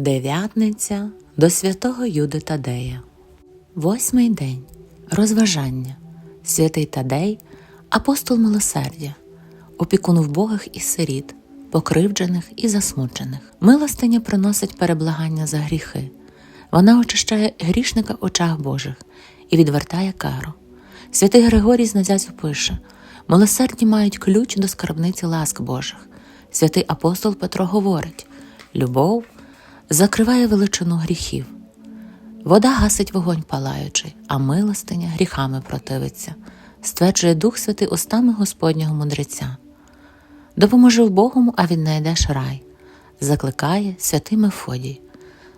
Дев'ятниця до святого Юди Тадея. Восьмий день. Розважання. Святий Тадей, апостол милосердя, опікун вбогих і сиріт, покривджених і засмучених. Милостиня приносить переблагання за гріхи. Вона очищає грішника в очах Божих і відвертає кару. Святий Григорій з пише: милосердні мають ключ до скарбниці ласк Божих. Святий апостол Петро говорить: любов закриває величину гріхів. Вода гасить вогонь палаючий, а милостиня гріхами противиться, стверджує Дух Святий устами Господнього мудреця. Допоможи вбогому, а віднайдеш рай, закликає святий Мефодій.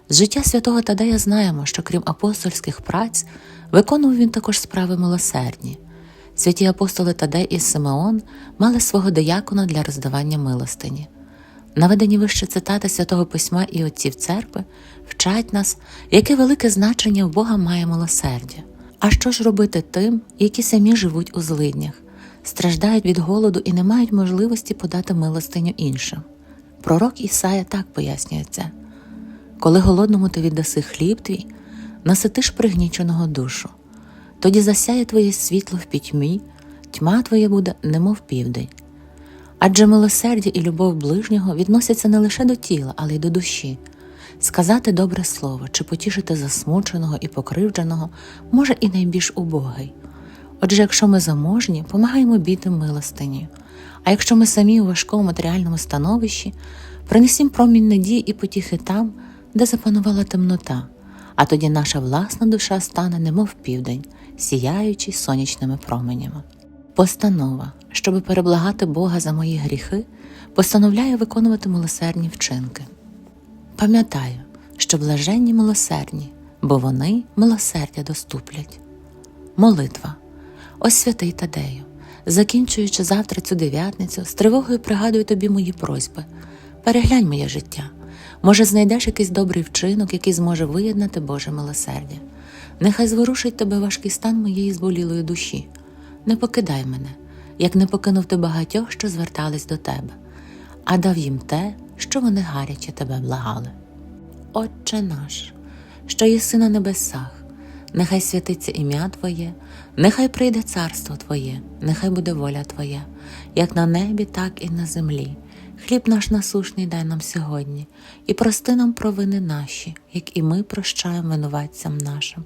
З життя святого Тадея знаємо, що крім апостольських праць, виконував він також справи милосердні. Святі апостоли Тадей і Симеон мали свого диякона для роздавання милостині. Наведені вище цитати святого письма і отців церкви вчать нас, яке велике значення в Бога має милосердя. А що ж робити тим, які самі живуть у злиднях, страждають від голоду і не мають можливості подати милостиню іншим? Пророк Ісая так пояснює це. Коли голодному ти віддаси хліб твій, наситиш пригніченого душу, тоді засяє твоє світло в пітьмі, тьма твоя буде, немов південь. Адже милосердя і любов ближнього відносяться не лише до тіла, але й до душі. Сказати добре слово чи потішити засмученого і покривдженого може і найбільш убогий. Отже, якщо ми заможні, помагаємо бідним милостині. А якщо ми самі у важкому матеріальному становищі, принесім промінь надії і потіхи там, де запанувала темнота, а тоді наша власна душа стане немов південь, сіяючи сонячними променями. Постанова, щоби переблагати Бога за мої гріхи, постановляю виконувати милосердні вчинки. Пам'ятаю, що блаженні милосердні, бо вони милосердя доступлять. Молитва. Ось святий Тадею, закінчуючи завтра цю дев'ятницю, з тривогою пригадую тобі мої просьби. Переглянь моє життя. Може, знайдеш якийсь добрий вчинок, який зможе виєднати Боже милосердя. Нехай зворушить тебе важкий стан моєї зболілої душі. Не покидай мене, як не покинув ти багатьох, що звертались до тебе, а дав їм те, що вони гаряче тебе благали. Отче наш, що єси на небесах, нехай святиться ім'я Твоє, нехай прийде царство Твоє, нехай буде воля Твоя, як на небі, так і на землі. Хліб наш насушний дай нам сьогодні, і прости нам провини наші, як і ми прощаємо винуватцям нашим,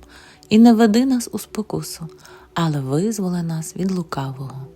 і не веди нас у спокусу, але визволи нас від лукавого.